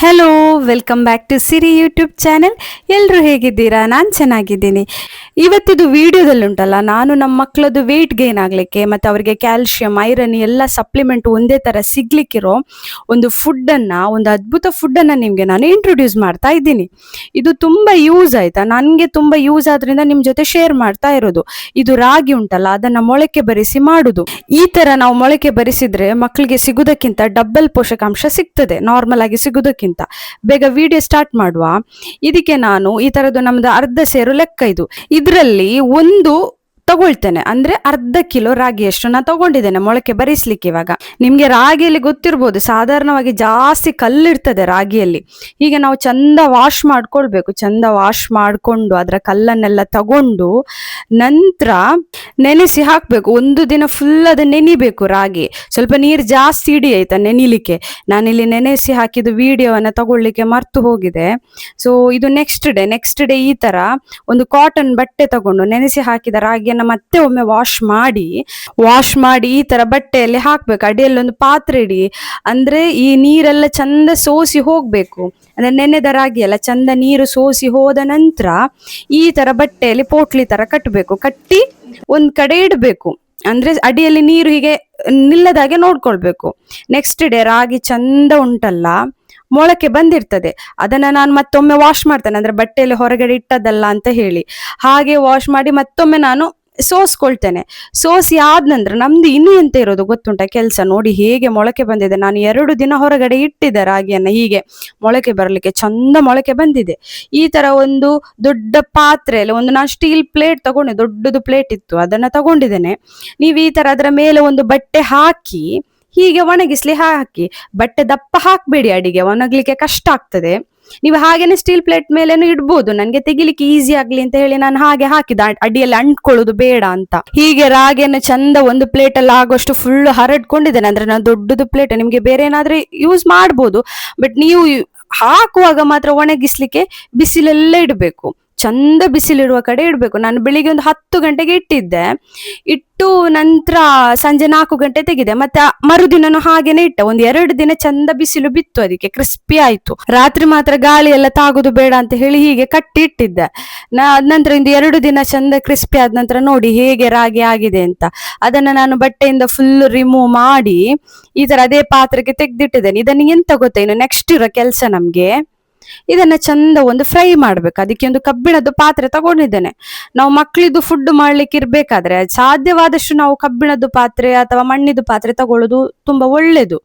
Hello welcome back to Siri YouTube channel ಎಲ್ಲರೂ ಹೇಗಿದ್ದೀರಾ? ನಾನು ಚೆನ್ನಾಗಿದ್ದೀನಿ. ಇವತ್ತಿದು ವಿಡಿಯೋದಲ್ಲಿ ಉಂಟಲ್ಲ, ನಾನು ನಮ್ಮ ಮಕ್ಕಳದ್ದು ವೆಯ್ಟ್ ಗೇನ್ ಆಗಲಿಕ್ಕೆ ಮತ್ತು ಅವರಿಗೆ ಕ್ಯಾಲ್ಶಿಯಂ ಐರನ್ ಎಲ್ಲ ಸಪ್ಲಿಮೆಂಟ್ ಒಂದೇ ಥರ ಸಿಗ್ಲಿಕ್ಕಿರೋ ಒಂದು ಫುಡ್ಡನ್ನು ಒಂದು ಅದ್ಭುತ ಫುಡ್ಡನ್ನು ನಿಮಗೆ ನಾನು ಇಂಟ್ರೊಡ್ಯೂಸ್ ಮಾಡ್ತಾ ಇದ್ದೀನಿ. ಇದು ತುಂಬ ಯೂಸ್ ಆಯಿತಾ? ನನಗೆ ತುಂಬ ಯೂಸ್ ಆದ್ರಿಂದ ನಿಮ್ಮ ಜೊತೆ ಶೇರ್ ಮಾಡ್ತಾ ಇರೋದು. ಇದು ರಾಗಿ ಉಂಟಲ್ಲ, ಅದನ್ನು ಮೊಳಕೆ ಬರಿಸಿ ಮಾಡೋದು. ಈ ಥರ ನಾವು ಮೊಳಕೆ ಬರಿಸಿದರೆ ಮಕ್ಕಳಿಗೆ ಸಿಗೋದಕ್ಕಿಂತ ಡಬ್ಬಲ್ ಪೋಷಕಾಂಶ ಸಿಗ್ತದೆ. ನಾರ್ಮಲ್ ಆಗಿ ಸಿಗುವುದಕ್ಕಿಂತ ಬೇಗ ವಿಡಿಯೋ ಸ್ಟಾರ್ಟ್ ಮಾಡುವ. ಇದಕ್ಕೆ ನಾನು ಈ ತರದ್ದು ನಮ್ದು ಅರ್ಧ ಸೇರು ಲೆಕ್ಕ ಇದು. ಇದರಲ್ಲಿ ಒಂದು ತಗೊಳ್ತೇನೆ. ಅಂದ್ರೆ ಅರ್ಧ ಕಿಲೋ ರಾಗಿಯಷ್ಟು ನಾನು ತಗೊಂಡಿದ್ದೇನೆ ಮೊಳಕೆ ಬರಿಸ್ಲಿಕ್ಕೆ ಇವಾಗ. ನಿಮ್ಗೆ ರಾಗಿಯಲ್ಲಿ ಗೊತ್ತಿರ್ಬೋದು, ಸಾಧಾರಣವಾಗಿ ಜಾಸ್ತಿ ಕಲ್ಲಿರ್ತದೆ ರಾಗಿಯಲ್ಲಿ. ಈಗ ನಾವು ಚಂದ ವಾಶ್ ಮಾಡ್ಕೊಳ್ಬೇಕು. ಚಂದ ವಾಶ್ ಮಾಡಿಕೊಂಡು ಅದರ ಕಲ್ಲನ್ನೆಲ್ಲ ತಗೊಂಡು ನಂತರ ನೆನೆಸಿ ಹಾಕ್ಬೇಕು. ಒಂದು ದಿನ ಫುಲ್ ಅದು ನೆನಿಬೇಕು ರಾಗಿ. ಸ್ವಲ್ಪ ನೀರು ಜಾಸ್ತಿ ಇಡಿ ಆಯ್ತಾ ನೆನಿಲಿಕ್ಕೆ. ನಾನಿಲ್ಲಿ ನೆನೆಸಿ ಹಾಕಿದ ವಿಡಿಯೋವನ್ನ ತಗೊಳ್ಳಿಕ್ಕೆ ಮರ್ತು ಹೋಗಿದೆ. ಸೊ ಇದು ನೆಕ್ಸ್ಟ್ ಡೇ ನೆಕ್ಸ್ಟ್ ಡೇ ಈ ತರ ಒಂದು ಕಾಟನ್ ಬಟ್ಟೆ ತಗೊಂಡು ನೆನೆಸಿ ಹಾಕಿದ ರಾಗಿಯನ್ನ ಮತ್ತೆ ಒಮ್ಮೆ ವಾಶ್ ಮಾಡಿ ವಾಶ್ ಮಾಡಿ ಈ ತರ ಬಟ್ಟೆಯಲ್ಲಿ ಹಾಕ್ಬೇಕು. ಅಡಿಯಲ್ಲಿ ಒಂದು ಪಾತ್ರೆ ಇಡಿ. ಅಂದ್ರೆ ಈ ನೀರೆಲ್ಲ ಚಂದ ಸೋಸಿ ಹೋಗ್ಬೇಕು. ಅಂದ್ರೆ ನೆನೆದ ರಾಗಿ ಎಲ್ಲ ಚಂದ ನೀರು ಸೋಸಿ ಹೋದ ನಂತರ ಈ ತರ ಬಟ್ಟೆಯಲ್ಲಿ ಪೋಟ್ಲಿ ತರ ಕಟ್ಟಬೇಕು ಕಟ್ಟಿ ಒಂದ್ ಕಡೆ ಇಡಬೇಕು. ಅಂದ್ರೆ ಅಡಿಯಲ್ಲಿ ನೀರು ಹೀಗೆ ನಿಲ್ಲದಾಗೆ ನೋಡ್ಕೊಳ್ಬೇಕು. ನೆಕ್ಸ್ಟ್ ಡೇ ರಾಗಿ ಚಂದ ಉಂಟಲ್ಲ, ಮೊಳಕೆ ಬಂದಿರ್ತದೆ. ಅದನ್ನ ನಾನು ಮತ್ತೊಮ್ಮೆ ವಾಶ್ ಮಾಡ್ತೇನೆ. ಅಂದ್ರೆ ಬಟ್ಟೆಯಲ್ಲಿ ಹೊರಗಡೆ ಇಟ್ಟದಲ್ಲ ಅಂತ ಹೇಳಿ. ಹಾಗೆ ವಾಶ್ ಮಾಡಿ ಮತ್ತೊಮ್ಮೆ ನಾನು ಸೋಸ್ಕೊಳ್ತೇನೆ. ಸೋಸಿ ಆದ ನಂತರ ನಮ್ದು ಇನ್ನೂ ಎಂತ ಇರೋದು ಗೊತ್ತುಂಟ? ಕೆಲಸ ನೋಡಿ ಹೇಗೆ ಮೊಳಕೆ ಬಂದಿದೆ. ನಾನು ಎರಡು ದಿನ ಹೊರಗಡೆ ಇಟ್ಟಿದ್ದೆ ರಾಗಿಯನ್ನು ಹೀಗೆ. ಮೊಳಕೆ ಬರಲಿಕ್ಕೆ ಚಂದ ಮೊಳಕೆ ಬಂದಿದೆ. ಈ ತರ ಒಂದು ದೊಡ್ಡ ಪಾತ್ರೆಯಲ್ಲಿ ಒಂದು ನಾನು ಸ್ಟೀಲ್ ಪ್ಲೇಟ್ ತಗೊಂಡೆ, ದೊಡ್ಡದು ಪ್ಲೇಟ್ ಇತ್ತು. ಅದನ್ನ ತಗೊಂಡಿದ್ದೇನೆ. ನೀವು ಈ ತರ ಅದರ ಮೇಲೆ ಒಂದು ಬಟ್ಟೆ ಹಾಕಿ, ಹೀಗೆ ಒಣಗಿಸ್ಲಿ ಹಾಕಿ. ಬಟ್ಟೆ ದಪ್ಪ ಹಾಕ್ಬೇಡಿ ಅಡಿಗೆ. ಒಣಗ್ಲಿಕ್ಕೆ ಕಷ್ಟ ಆಗ್ತದೆ. ನೀವು ಹಾಗೇನೆ ಸ್ಟೀಲ್ ಪ್ಲೇಟ್ ಮೇಲೇನು ಇಡ್ಬೋದು. ನನಗೆ ತೆಗಿಲಿಕ್ಕೆ ಈಸಿ ಆಗ್ಲಿ ಅಂತ ಹೇಳಿ ನಾನು ಹಾಗೆ ಹಾಕಿದ ಅಡ್- ಅಡಿಯಲ್ಲಿ ಅಂಟ್ಕೊಳ್ಳೋದು ಬೇಡ ಅಂತ. ಹೀಗೆ ರಾಗಿಯನ್ನು ಚಂದ ಒಂದು ಪ್ಲೇಟ್ ಅಲ್ಲಿ ಆಗುವಷ್ಟು ಫುಲ್ ಹರಡ್ಕೊಂಡಿದ್ದೇನೆ. ಅಂದ್ರೆ ನಾನು ದೊಡ್ಡದು ಪ್ಲೇಟ್ ನಿಮ್ಗೆ ಬೇರೆ ಏನಾದ್ರೆ ಯೂಸ್ ಮಾಡ್ಬೋದು. ಬಟ್ ನೀವು ಹಾಕುವಾಗ ಮಾತ್ರ ಒಣಗಿಸ್ಲಿಕ್ಕೆ ಬಿಸಿಲೆಲ್ಲ ಇಡಬೇಕು. ಚಂದ ಬಿಸಿಲಿರುವ ಕಡೆ ಇಡಬೇಕು. ನಾನು ಬೆಳಿಗ್ಗೆ ಒಂದು ಹತ್ತು ಗಂಟೆಗೆ ಇಟ್ಟಿದ್ದೆ. ಇಟ್ಟು ನಂತರ ಸಂಜೆ ನಾಲ್ಕು ಗಂಟೆ ತೆಗೆದೆ. ಮತ್ತೆ ಮರುದಿನನು ಹಾಗೇನೆ ಇಟ್ಟೆ. ಒಂದು ಎರಡು ದಿನ ಚಂದ ಬಿಸಿಲು ಬಿತ್ತು ಅದಕ್ಕೆ ಕ್ರಿಸ್ಪಿ ಆಯ್ತು. ರಾತ್ರಿ ಮಾತ್ರ ಗಾಳಿ ಎಲ್ಲ ತಾಗುದು ಬೇಡ ಅಂತ ಹೇಳಿ ಹೀಗೆ ಕಟ್ಟಿ ಇಟ್ಟಿದ್ದೆ. ನಾ, ನಂತರ ಇಂದು ಎರಡು ದಿನ ಚಂದ ಕ್ರಿಸ್ಪಿ ಆದ ನಂತರ ನೋಡಿ ಹೇಗೆ ರಾಗಿ ಆಗಿದೆ ಅಂತ. ಅದನ್ನ ನಾನು ಬಟ್ಟೆಯಿಂದ ಫುಲ್ ರಿಮೂವ್ ಮಾಡಿ ಈ ತರ ಅದೇ ಪಾತ್ರಕ್ಕೆ ತೆಗೆದಿಟ್ಟಿದ್ದೇನೆ. ಇದನ್ನ ಎಂತ ಗೊತ್ತಾ ಇನ್ನು ನೆಕ್ಸ್ಟ್ ಇರೋ ಕೆಲಸ ನಮ್ಗೆ. ಇದನ್ನ ಚಂದ ಒಂದು ಫ್ರೈ ಮಾಡ್ಬೇಕು. ಅದಕ್ಕೆ ಒಂದು ಕಬ್ಬಿಣದ್ದು ಪಾತ್ರೆ ತಗೊಂಡಿದ್ದೇನೆ. ನಾವು ಮಕ್ಕಳಿದ್ದು ಫುಡ್ ಮಾಡ್ಲಿಕ್ಕೆ ಇರ್ಬೇಕಾದ್ರೆ ಸಾಧ್ಯವಾದಷ್ಟು ನಾವು ಕಬ್ಬಿಣದ್ದು ಪಾತ್ರೆ ಅಥವಾ ಮಣ್ಣಿದ್ದು ಪಾತ್ರೆ ತಗೊಳ್ಳೋದು ತುಂಬಾ ಒಳ್ಳೇದು.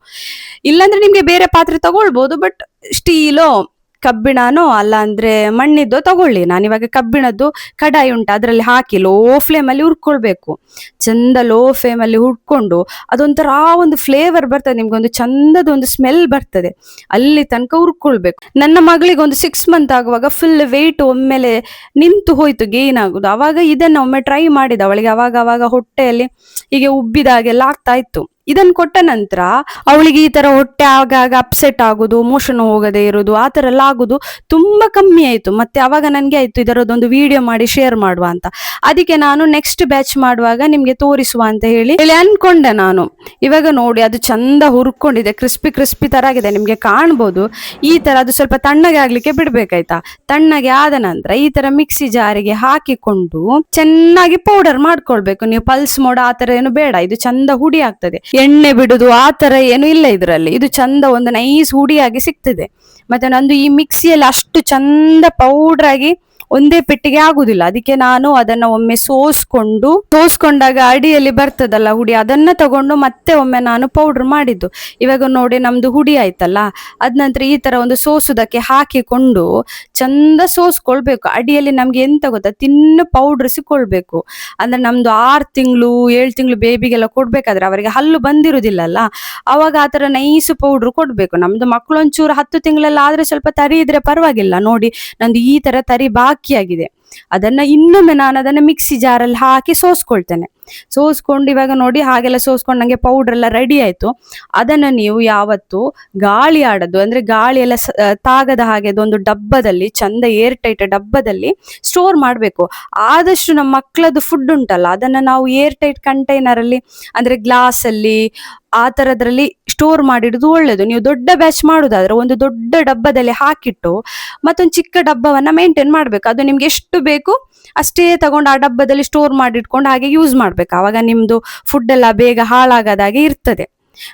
ಇಲ್ಲಾಂದ್ರೆ ನಿಮ್ಗೆ ಬೇರೆ ಪಾತ್ರೆ ತಗೊಳ್ಬಹುದು ಬಟ್ ಸ್ಟೀಲೋ ಕಬ್ಬಿಣನೋ, ಅಲ್ಲ ಅಂದ್ರೆ ಮಣ್ಣಿದ್ದೋ ತಗೊಳ್ಳಿ. ನಾನು ಇವಾಗ ಕಬ್ಬಿಣದ್ದು ಕಡಾಯಿ ಉಂಟು, ಅದರಲ್ಲಿ ಹಾಕಿ ಲೋ ಫ್ಲೇಮಲ್ಲಿ ಹುರ್ಕೊಳ್ಬೇಕು. ಚಂದ ಲೋ ಫ್ಲೇಮಲ್ಲಿ ಹುಡ್ಕೊಂಡು ಅದೊಂಥರ ಒಂದು ಫ್ಲೇವರ್ ಬರ್ತದೆ ನಿಮ್ಗೆ ಒಂದು ಚಂದದ ಒಂದು ಸ್ಮೆಲ್ ಬರ್ತದೆ. ಅಲ್ಲಿ ತನಕ ಹುರ್ಕೊಳ್ಬೇಕು. ನನ್ನ ಮಗಳಿಗೆ ಒಂದು ಸಿಕ್ಸ್ ಮಂತ್ ಆಗುವಾಗ ಫುಲ್ ವೆಯ್ಟ್ ಒಮ್ಮೆಲೆ ನಿಂತು ಹೋಯ್ತು ಗೇನ್ ಆಗುದು ಅವಾಗ ಇದನ್ನ ಒಮ್ಮೆ ಟ್ರೈ ಮಾಡಿದ, ಅವಳಿಗೆ ಅವಾಗ ಅವಾಗ ಹೊಟ್ಟೆಯಲ್ಲಿ ಹೀಗೆ ಉಬ್ಬಿದಾಗೆಲ್ಲ ಆಗ್ತಾ ಇತ್ತು. ಇದನ್ನ ಕೊಟ್ಟ ನಂತರ ಅವಳಿಗೆ ಈ ತರ ಹೊಟ್ಟೆ ಆಗಾಗ ಅಪ್ಸೆಟ್ ಆಗುದು ಮೋಷನ್ ಹೋಗದೆ ಇರುದು, ಆ ತರ ಎಲ್ಲ ಆಗುದು ತುಂಬಾ ಕಮ್ಮಿ ಆಯ್ತು. ಮತ್ತೆ ಅವಾಗ ನನ್ಗೆ ಆಯ್ತು ಇದರದೊಂದು ವಿಡಿಯೋ ಮಾಡಿ ಶೇರ್ ಮಾಡುವ ಅಂತ. ಅದಕ್ಕೆ ನಾನು ನೆಕ್ಸ್ಟ್ ಬ್ಯಾಚ್ ಮಾಡುವಾಗ ನಿಮ್ಗೆ ತೋರಿಸುವ ಅಂತ ಹೇಳಿ ಹೇಳಿ ಅನ್ಕೊಂಡೆ ನಾನು. ಇವಾಗ ನೋಡಿ, ಅದು ಚಂದ ಹುರ್ಕೊಂಡಿದೆ ಕ್ರಿಸ್ಪಿ ಕ್ರಿಸ್ಪಿ ತರ ಆಗಿದೆ. ನಿಮ್ಗೆ ಕಾಣ್ಬೋದು. ಈ ತರ ಅದು ಸ್ವಲ್ಪ ತಣ್ಣಗೆ ಆಗ್ಲಿಕ್ಕೆ ಬಿಡ್ಬೇಕಾಯ್ತಾ? ತಣ್ಣಗೆ ಆದ ನಂತರ ಈ ತರ ಮಿಕ್ಸಿ ಜಾರಿಗೆ ಹಾಕಿಕೊಂಡು ಚೆನ್ನಾಗಿ ಪೌಡರ್ ಮಾಡ್ಕೊಳ್ಬೇಕು. ನೀವು ಪಲ್ಸ್ ಮೋಡ ಆ ತರ ಏನು ಬೇಡ. ಇದು ಚಂದ ಹುಡಿ ಆಗ್ತದೆ. ಎಣ್ಣೆ ಬಿಡುದು ಆ ತರ ಏನು ಇಲ್ಲ ಇದರಲ್ಲಿ. ಇದು ಚಂದ ಒಂದು ನೈಸ್ ಹುಡಿಯಾಗಿ ಸಿಗ್ತದೆ. ಮತ್ತೆ ನಂದು ಈ ಮಿಕ್ಸಿಯಲ್ಲಿ ಅಷ್ಟು ಚಂದ ಪೌಡ್ರ್ ಆಗಿ ಒಂದೇ ಪೆಟ್ಟಿಗೆ ಆಗುದಿಲ್ಲ. ಅದಕ್ಕೆ ನಾನು ಅದನ್ನ ಒಮ್ಮೆ ಸೋಸ್ಕೊಂಡು, ಸೋಸ್ಕೊಂಡಾಗ ಅಡಿಯಲ್ಲಿ ಬರ್ತದಲ್ಲ ಹುಡಿ, ಅದನ್ನ ತಗೊಂಡು ಮತ್ತೆ ಒಮ್ಮೆ ನಾನು ಪೌಡರ್ ಮಾಡಿದ್ದು. ಇವಾಗ ನೋಡಿ ನಮ್ದು ಹುಡಿ ಆಯ್ತಲ್ಲ, ಅದ್ ನಂತರ ಈ ತರ ಒಂದು ಸೋಸುದಕ್ಕೆ ಹಾಕಿಕೊಂಡು ಚಂದ ಸೋಸ್ಕೊಳ್ಬೇಕು. ಅಡಿಯಲ್ಲಿ ನಮ್ಗೆ ಎಂತ ಗೊತ್ತಾ, ತಿನ್ನ ಪೌಡರ್ ಸಿಕ್ಕೊಳ್ಬೇಕು. ಅಂದ್ರೆ ನಮ್ದು ಆರ್ ತಿಂಗಳು, ಏಳು ತಿಂಗಳು ಬೇಬಿಗೆಲ್ಲ ಕೊಡ್ಬೇಕಾದ್ರೆ ಅವರಿಗೆ ಹಲ್ಲು ಬಂದಿರುದಿಲ್ಲಲ್ಲ, ಅವಾಗ ಆ ತರ ನೈಸ್ ಪೌಡರ್ ಕೊಡ್ಬೇಕು. ನಮ್ದು ಮಕ್ಕಳು ಒಂಚೂರು ಹತ್ತು ತಿಂಗಳೆಲ್ಲ ಆದ್ರೆ ಸ್ವಲ್ಪ ತರಿ ಇದ್ರೆ ಪರವಾಗಿಲ್ಲ. ನೋಡಿ, ನಂದು ಈ ತರ ತರಿ ಬಾಕಿಯಾಗಿದೆ. ಅದನ್ನ ಇನ್ನೊಮ್ಮೆ ನಾನು ಅದನ್ನ ಮಿಕ್ಸಿ ಜಾರಲ್ಲಿ ಹಾಕಿ ಸೋಸ್ಕೊಳ್ತೇನೆ. ಸೋಸ್ಕೊಂಡು ಇವಾಗ ನೋಡಿ ಹಾಗೆಲ್ಲ ಸೋಸ್ಕೊಂಡು ನಂಗೆ ಪೌಡರ್ ಎಲ್ಲ ರೆಡಿ ಆಯ್ತು. ಅದನ್ನ ನೀವು ಯಾವತ್ತು ಗಾಳಿ ಆಡೋದು, ಅಂದ್ರೆ ಗಾಳಿ ಎಲ್ಲ ತಾಗದ ಹಾಗೆ ಅದೊಂದು ಡಬ್ಬದಲ್ಲಿ, ಚಂದ ಏರ್ ಟೈಟ್ ಡಬ್ಬದಲ್ಲಿ ಸ್ಟೋರ್ ಮಾಡಬೇಕು. ಆದಷ್ಟು ನಮ್ಮ ಮಕ್ಕಳದ್ದು ಫುಡ್ ಉಂಟಲ್ಲ, ಅದನ್ನ ನಾವು ಏರ್ ಟೈಟ್ ಕಂಟೈನರ್ ಅಲ್ಲಿ, ಅಂದ್ರೆ ಗ್ಲಾಸ್ ಅಲ್ಲಿ, ಆ ತರದ್ರಲ್ಲಿ ಸ್ಟೋರ್ ಮಾಡಿಡುದು ಒಳ್ಳೇದು. ನೀವು ದೊಡ್ಡ ಬ್ಯಾಚ್ ಮಾಡುದಾದ್ರೆ ಒಂದು ದೊಡ್ಡ ಡಬ್ಬದಲ್ಲಿ ಹಾಕಿಟ್ಟು ಮತ್ತೊಂದು ಚಿಕ್ಕ ಡಬ್ಬವನ್ನ ಮೇಂಟೈನ್ ಮಾಡಬೇಕು. ಅದು ನಿಮ್ಗೆ ಎಷ್ಟು ಬೇಕು ಅಷ್ಟೇ ತಗೊಂಡು ಆ ಡಬ್ಬದಲ್ಲಿ ಸ್ಟೋರ್ ಮಾಡಿಟ್ಕೊಂಡು ಹಾಗೆ ಯೂಸ್ ಮಾಡ್ಬೇಕು. ಆವಾಗ ನಿಮ್ದು ಫುಡ್ ಎಲ್ಲ ಬೇಗ ಹಾಳಾಗದಾಗೆ ಇರ್ತದೆ.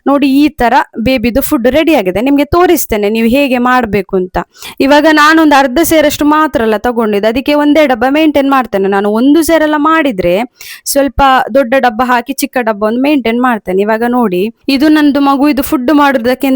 ನೋಡಿ ಈ ತರ ಬೇಬಿದು ಫುಡ್ ರೆಡಿ ಆಗಿದೆ. ನಿಮ್ಗೆ ತೋರಿಸ್ತೇನೆ ನೀವು ಹೇಗೆ ಮಾಡ್ಬೇಕು ಅಂತ. ಇವಾಗ ನಾನೊಂದು ಅರ್ಧ ಸೇರಷ್ಟು ಮಾತ್ರ ಅಲ್ಲ ತಗೊಂಡಿದ್ದು. ಅದಕ್ಕೆ ಒಂದೇ ಡಬ್ಬ ಮೇಂಟೈನ್ ಮಾಡ್ತೇನೆ. ನಾನು ಒಂದು ಸೇರೆಲ್ಲ ಮಾಡಿದ್ರೆ ಸ್ವಲ್ಪ ದೊಡ್ಡ ಡಬ್ಬ ಹಾಕಿ ಚಿಕ್ಕ ಡಬ್ಬ ಒಂದು ಮೇಂಟೈನ್ ಮಾಡ್ತೇನೆ. ಇವಾಗ ನೋಡಿ, ಇದು ನಂದು ಮಗು ಇದು ಫುಡ್ ಮಾಡೋದಕ್ಕೆ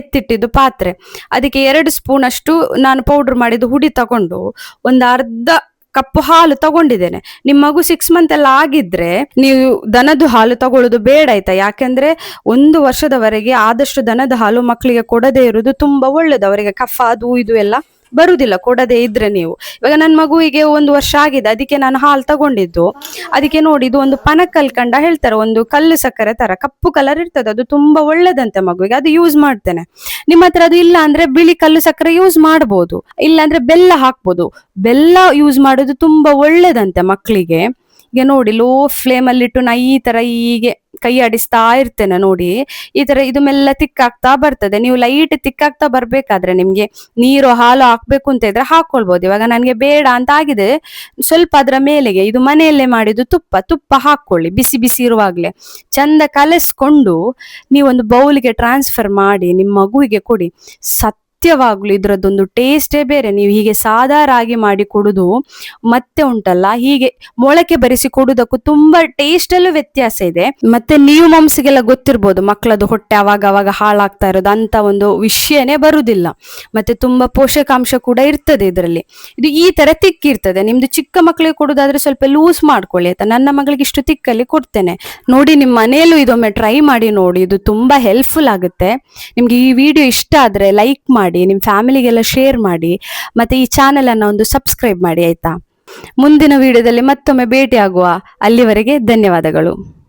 ಎತ್ತಿಟ್ಟಿದ್ದು ಪಾತ್ರೆ. ಅದಕ್ಕೆ ಎರಡು ಸ್ಪೂನ್ ಅಷ್ಟು ನಾನು ಪೌಡರ್ ಮಾಡಿದ್ದು ಹುಡಿ ತಗೊಂಡು ಒಂದು ಅರ್ಧ ಕಪ್ಪು ಹಾಲು ತಗೊಂಡಿದ್ದೇನೆ. ನಿಮ್ಮ ಮಗು ಸಿಕ್ಸ್ ಮಂತ್ ಎಲ್ಲ ಆಗಿದ್ರೆ ನೀವು ದನದ ಹಾಲು ತಗೊಳ್ಳೋದು ಬೇಡ ಆಯ್ತಾ? ಯಾಕೆಂದ್ರೆ ಒಂದು ವರ್ಷದವರೆಗೆ ಆದಷ್ಟು ದನದ ಹಾಲು ಮಕ್ಕಳಿಗೆ ಕೊಡದೇ ಇರುವುದು ತುಂಬಾ ಒಳ್ಳೇದು. ಅವರಿಗೆ ಕಫ, ಅದು, ಇದು ಎಲ್ಲ. ಬರುದಿಲ್ಲ, ಕೊಡದೇ ಇದ್ರೆ ನೀವು. ಇವಾಗ ನನ್ನ ಮಗುವಿಗೆ ಒಂದು ವರ್ಷ ಆಗಿದೆ, ಅದಕ್ಕೆ ನಾನು ಹಾಲು ತಗೊಂಡಿದ್ದು. ಅದಕ್ಕೆ ನೋಡಿ ಇದು ಒಂದು ಪನಕಲ್ ಕಂಡ ಹೇಳ್ತಾರೆ, ಒಂದು ಕಲ್ಲು ಸಕ್ಕರೆ ತರ, ಕಪ್ಪು ಕಲರ್ ಇರ್ತದೆ, ಅದು ತುಂಬಾ ಒಳ್ಳೇದಂತೆ ಮಗುವಿಗೆ, ಅದು ಯೂಸ್ ಮಾಡ್ತೇನೆ. ನಿಮ್ಮ ಹತ್ರ ಅದು ಇಲ್ಲ ಅಂದ್ರೆ ಬಿಳಿ ಕಲ್ಲು ಸಕ್ಕರೆ ಯೂಸ್ ಮಾಡ್ಬೋದು, ಇಲ್ಲ ಅಂದ್ರೆ ಬೆಲ್ಲ ಹಾಕ್ಬೋದು. ಬೆಲ್ಲ ಯೂಸ್ ಮಾಡೋದು ತುಂಬಾ ಒಳ್ಳೇದಂತೆ ಮಕ್ಕಳಿಗೆ ಈಗ ನೋಡಿ ಲೋ ಫ್ಲೇಮ್ ಅಲ್ಲಿ ಇಟ್ಟು ನಾ ಈ ತರ ಹೀಗೆ ಕೈ ಆಡಿಸ್ತಾ ಇರ್ತೇನೆ ನೋಡಿ. ಈ ತರ ಇದು ತಿಕ್ಕಾಗ್ತಾ ಬರ್ತದೆ. ನೀವು ಲೈಟ್ ತಿಕ್ಕಾಗ್ತಾ ಬರ್ಬೇಕಾದ್ರೆ ನಿಮ್ಗೆ ನೀರು ಹಾಲು ಹಾಕ್ಬೇಕು ಅಂತ ಇದ್ರೆ ಹಾಕೊಳ್ಬಹುದು ಇವಾಗ ನನಗೆ ಬೇಡ ಅಂತ ಆಗಿದೆ. ಸ್ವಲ್ಪ ಅದರ ಮೇಲೆಗೆ ಇದು ಮನೆಯಲ್ಲೇ ಮಾಡಿದ್ದು ತುಪ್ಪ. ತುಪ್ಪ ಹಾಕೊಳ್ಳಿ ಬಿಸಿ ಬಿಸಿ ಇರುವಾಗ್ಲೇ. ಚಂದ ಕಲಸ್ಕೊಂಡು ನೀವೊಂದು ಬೌಲ್ಗೆ ಟ್ರಾನ್ಸ್ಫರ್ ಮಾಡಿ ನಿಮ್ಮ ಮಗುವಿಗೆ ಕೊಡಿ. ಸತ್ಯವಾಗ್ಲು ಇದರದ್ದೊಂದು ಟೇಸ್ಟೇ ಬೇರೆ. ನೀವು ಹೀಗೆ ಸಾದಾ ರಾಗಿ ಮಾಡಿ ಕೊಡುದು ಮತ್ತೆ ಉಂಟಲ್ಲ, ಹೀಗೆ ಮೊಳಕೆ ಬರಿಸಿ ಕೊಡುವುದಕ್ಕೂ ತುಂಬಾ ಟೇಸ್ಟ್ ಅಲ್ಲೂ ವ್ಯತ್ಯಾಸ ಇದೆ. ಮತ್ತೆ ನೀವು ಮಾಂಸಗೆಲ್ಲ ಗೊತ್ತಿರ್ಬೋದು ಮಕ್ಕಳದು ಹೊಟ್ಟೆ ಅವಾಗ ಅವಾಗ ಹಾಳಾಗ್ತಾ ಇರೋದು ಅಂತ ಒಂದು ವಿಷಯನೇ ಬರುದಿಲ್ಲ. ಮತ್ತೆ ತುಂಬಾ ಪೋಷಕಾಂಶ ಕೂಡ ಇರ್ತದೆ ಇದರಲ್ಲಿ. ಇದು ಈ ತರ ತಿಕ್ಕಿರ್ತದೆ ನಿಮ್ದು ಚಿಕ್ಕ ಮಕ್ಕಳಿಗೆ ಕೊಡುದಾದ್ರೆ ಸ್ವಲ್ಪ ಲೂಸ್ ಮಾಡ್ಕೊಳ್ಳಿ ಆಯ್ತಾ? ನನ್ನ ಮಗಳಿಗೆ ಇಷ್ಟು ತಿಕ್ಕಲ್ಲಿ ಕೊಡ್ತೇನೆ. ನೋಡಿ, ನಿಮ್ಮ ಮನೆಯಲ್ಲೂ ಇದೊಮ್ಮೆ ಟ್ರೈ ಮಾಡಿ ನೋಡಿ. ಇದು ತುಂಬಾ ಹೆಲ್ಪ್ಫುಲ್ ಆಗುತ್ತೆ. ನಿಮ್ಗೆ ಈ ವಿಡಿಯೋ ಇಷ್ಟ ಆದ್ರೆ ಲೈಕ್ ಮಾಡಿ. ನಿಮ್ಮ ಫ್ಯಾಮಿಲಿಗೆಲ್ಲ ಶೇರ್ ಮಾಡಿ, ಮತ್ತೆ ಈ ಚಾನೆಲ್ ಅನ್ನ ಒಂದು ಸಬ್ಸ್ಕ್ರೈಬ್ ಮಾಡಿ, ಆಯ್ತಾ? ಮುಂದಿನ ವಿಡಿಯೋದಲ್ಲಿ ಮತ್ತೊಮ್ಮೆ ಭೇಟಿಯಾಗುವ. ಅಲ್ಲಿವರೆಗೆ ಧನ್ಯವಾದಗಳು.